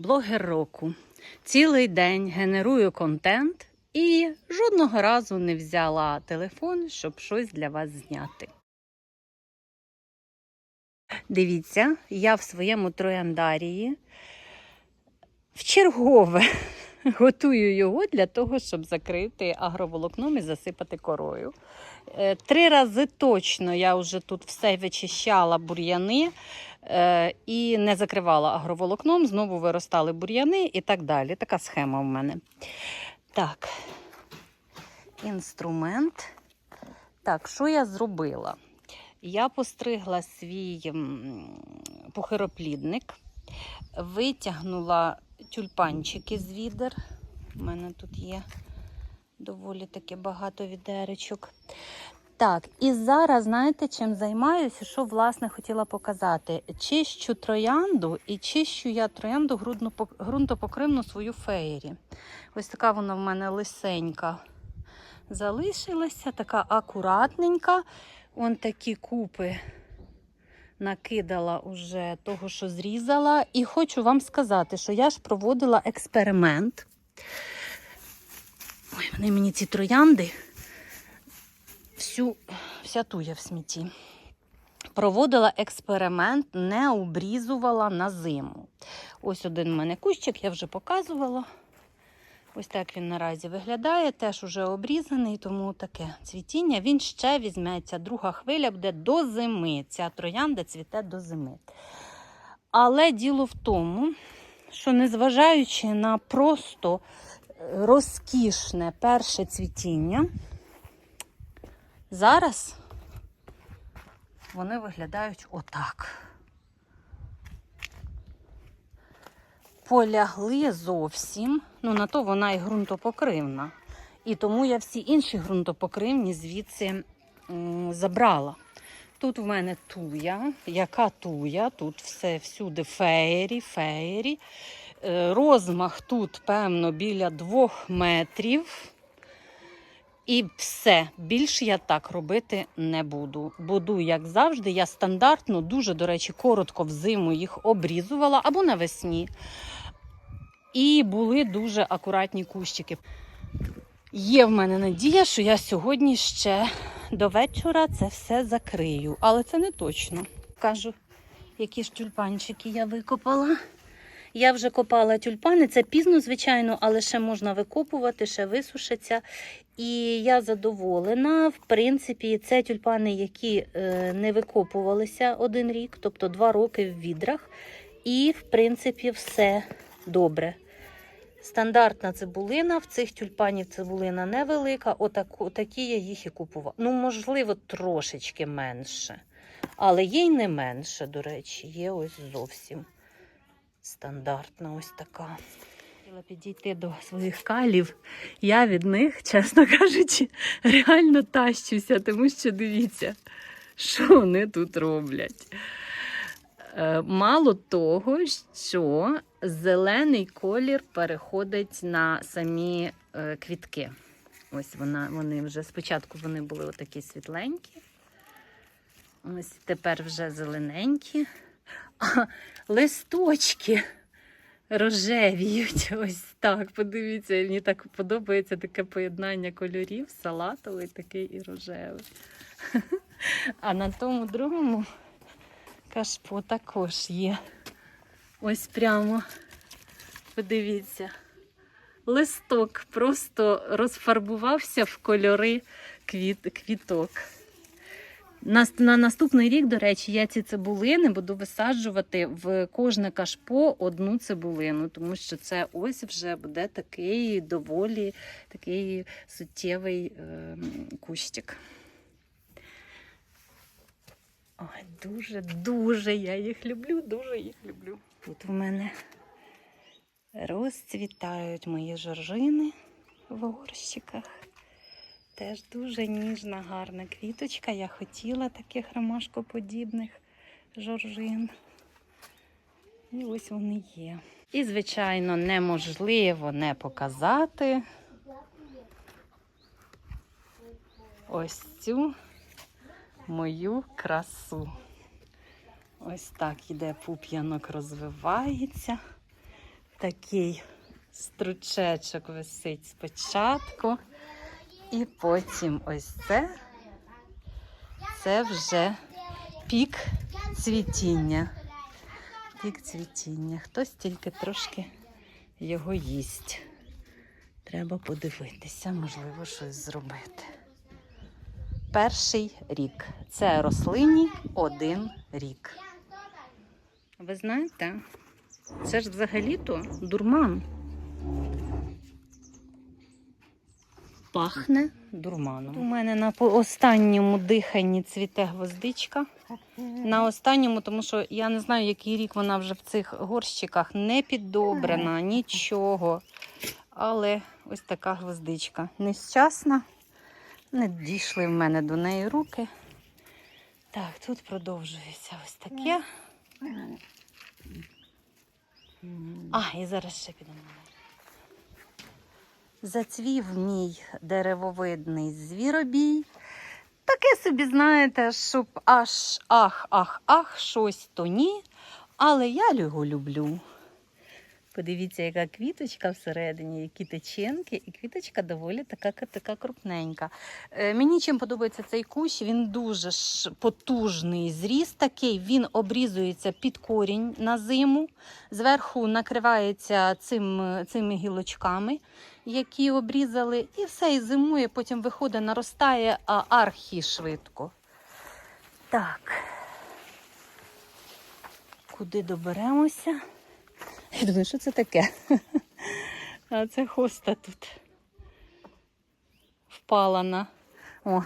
блогер року. Цілий день генерую контент і жодного разу не взяла телефон, щоб щось для вас зняти. Дивіться, я в своєму трояндарії в чергове готую його для того, щоб закрити агроволокном і засипати корою. Е, Три рази точно я вже тут все вичищала бур'яни і не закривала агроволокном, знову виростали бур'яни і так далі. Така схема в мене. Так, інструмент. Так, що я зробила? Я постригла свій похироплідник, витягнула тюльпанчики з відер. У мене тут є доволі таки багато відеречок. Так, і зараз, знаєте, чим займаюся, що власне хотіла показати. Чищу троянду і чищу я троянду ґрунтопокривну свою феєрі. Ось така вона в мене лисенька залишилася, така акуратненька. Вон такі купи накидала уже того, що зрізала. І хочу вам сказати, що я ж проводила експеримент. Ой, вони мені ці троянди всю, вся туя в смітті. Проводила експеримент, не обрізувала на зиму. Ось один в мене кущик, я вже показувала. Ось так він наразі виглядає, теж уже обрізаний, тому таке цвітіння. Він ще візьметься. Друга хвиля буде до зими. Ця троянда цвіте до зими. Але діло в тому, що незважаючи на просто е, розкішне перше цвітіння, зараз вони виглядають отак. Полягли зовсім. Ну, на то вона і ґрунтопокривна. І тому я всі інші ґрунтопокривні звідси м, забрала. Тут в мене туя. Яка туя? Тут все всюди феєрі, феєрі. Е, Розмах тут, певно, біля двох метрів. І все, більше я так робити не буду. Буду, як завжди, я стандартно, дуже, до речі, коротко взиму їх обрізувала або навесні. І були дуже акуратні кущики. Є в мене надія, що я сьогодні ще до вечора це все закрию, але це не точно. Кажу, які ж тюльпанчики я викопала. Я вже копала тюльпани. Це пізно, звичайно, але ще можна викопувати, ще висушиться. І я задоволена. В принципі, це тюльпани, які е, не викопувалися один рік, тобто два роки в відрах. І, в принципі, все добре. Стандартна цибулина, в цих тюльпанів цибулина невелика, отаку, такі я їх і купувала. Ну, можливо, трошечки менше. Але є й не менше, до речі, є ось зовсім стандартна ось така. Хотіла підійти до своїх калів. Я від них, чесно кажучи, реально тащуся, тому що дивіться, що вони тут роблять. Е, Мало того, що зелений колір переходить на самі е, квітки. Ось вона, вони вже спочатку вони були отакі світленькі. Ось тепер вже зелененькі. Листочки рожевіють. Ось так. Подивіться, мені так подобається таке поєднання кольорів, салатовий такий і рожевий. А на тому другому кашпо також є. Ось прямо, подивіться, листок просто розфарбувався в кольори квіт, квіток. На, на наступний рік, до речі, я ці цибулини буду висаджувати в кожне кашпо одну цибулину, тому що це ось вже буде такий доволі такий суттєвий е, кущик. Ой, дуже, дуже я їх люблю, дуже їх люблю. Тут в мене розцвітають мої жоржини в горщиках. Теж дуже ніжна, гарна квіточка. Я хотіла таких ромашкоподібних жоржин. І ось вони є. І, звичайно, неможливо не показати ось цю мою красу. Ось так іде пуп'янок, розвивається. такий стручечок висить спочатку. І потім ось це. Це вже пік цвітіння. Пік цвітіння. Хтось тільки трошки його їсть. Треба подивитися, можливо, щось зробити. Перший рік. Це рослині один рік. Ви знаєте, це ж взагалі-то дурман. Пахне дурманом. У мене на останньому диханні цвіте гвоздичка. На останньому, тому що я не знаю, який рік вона вже в цих горщиках не піддобрена, нічого. Але ось така гвоздичка. Нещасна. Не дійшли в мене до неї руки. Так, тут продовжується ось таке. А, і зараз ще підемо. Зацвів мій деревовидний звіробій. Таке собі, знаєте, щоб аж ах, ах, ах, щось то ні. Але я його люблю. Подивіться, яка квіточка всередині, які теченки, і квіточка доволі така, така крупненька. Е, мені чим подобається цей кущ, він дуже ж потужний зріст такий, він обрізується під корінь на зиму, зверху накривається цим, цими гілочками, які обрізали, і все, і зимує, потім виходить, наростає архі швидко. Так. Куди доберемося? Я думаю, що це таке? А це хоста тут впала на. О,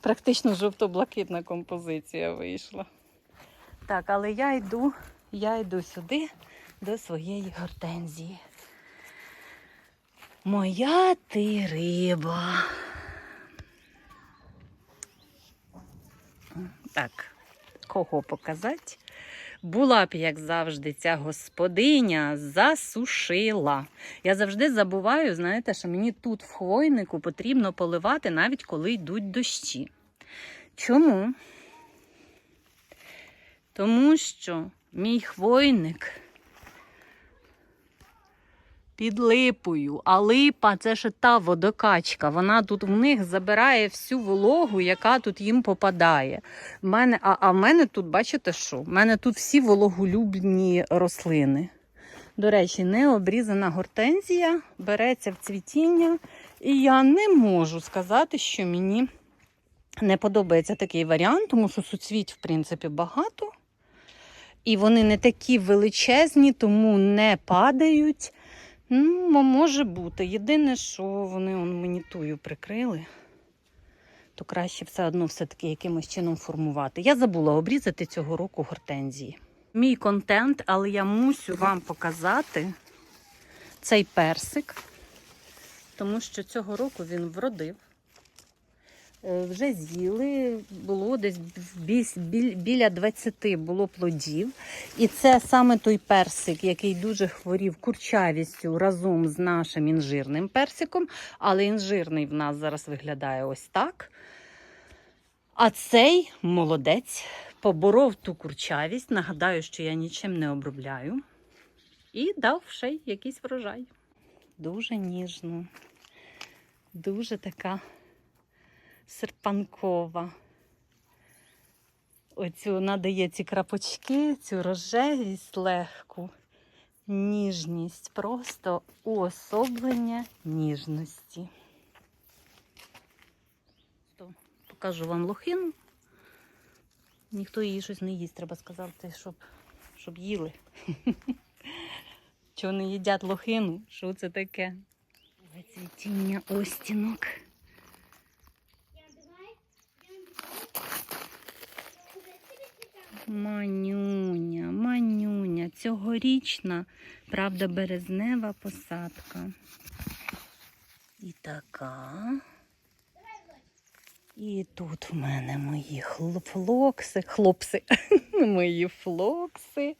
практично жовто-блакитна композиція вийшла. Так, але я йду, я йду сюди до своєї гортензії. Моя ти риба. Так, кого показати? Була б, як завжди, ця господиня засушила. Я завжди забуваю, знаєте, що мені тут в хвойнику потрібно поливати, навіть коли йдуть дощі. Чому? Тому що мій хвойник під липою, а липа це ж та водокачка. Вона тут в них забирає всю вологу, яка тут їм попадає. Мене, а, а в мене тут, бачите що? В мене тут всі вологолюбні рослини. До речі, необрізана гортензія береться в цвітіння, і я не можу сказати, що мені не подобається такий варіант, тому що суцвіть, в принципі, багато. І вони не такі величезні, тому не падають. Ну, може бути. Єдине, що вони он, мені тую прикрили, то краще все одно все-таки якимось чином формувати. Я забула обрізати цього року гортензії. Мій контент, але я мусю вам показати цей персик, тому що цього року він вродив. Е, Вже з'їли, було десь біля 20 було плодів. І це саме той персик, який дуже хворів курчавістю разом з нашим інжирним персиком. Але інжирний в нас зараз виглядає ось так. А цей молодець поборов ту курчавість. Нагадаю, що я нічим не обробляю. І дав ще й якийсь врожай. Дуже ніжно, дуже така серпанкова. Оцю надає ці крапочки, цю рожевість легку, ніжність, просто уособлення ніжності. Покажу вам лохину. Ніхто її щось не їсть, треба сказати, щоб, щоб їли. Чого не їдять лохину? Що це таке? Цвітіння остінок. Манюня, манюня, цьогорічна, правда, березнева посадка. І така. І тут в мене мої флокси, хлопси, мої флокси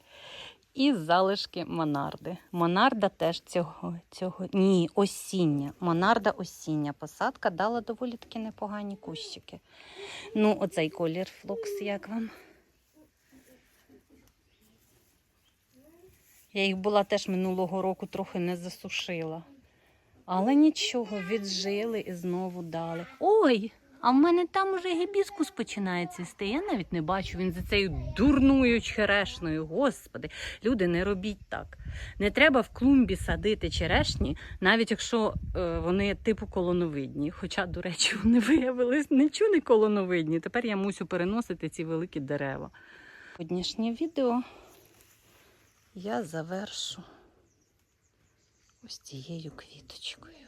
і залишки монарди. Монарда теж цього, цього. Ні, осіння. Монарда осіння. Посадка дала доволі таки непогані кущики. Ну, оцей колір флокс, як вам? Я їх була теж минулого року трохи не засушила. Але нічого, віджили і знову дали. Ой! А в мене там уже гібіскус починає цвісти. Я навіть не бачу. Він за цією дурною черешною. Господи, люди, не робіть так. Не треба в клумбі садити черешні, навіть якщо е, вони типу колоновидні. Хоча, до речі, вони виявились нічого не колоновидні. Тепер я мусю переносити ці великі дерева. Сьогоднішнє відео я завершу ось цією квіточкою.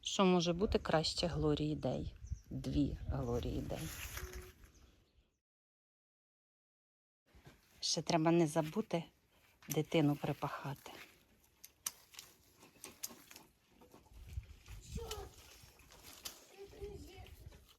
Що може бути краще Глорії Дей? Дві Глорії Дей. Ще треба не забути дитину припахати.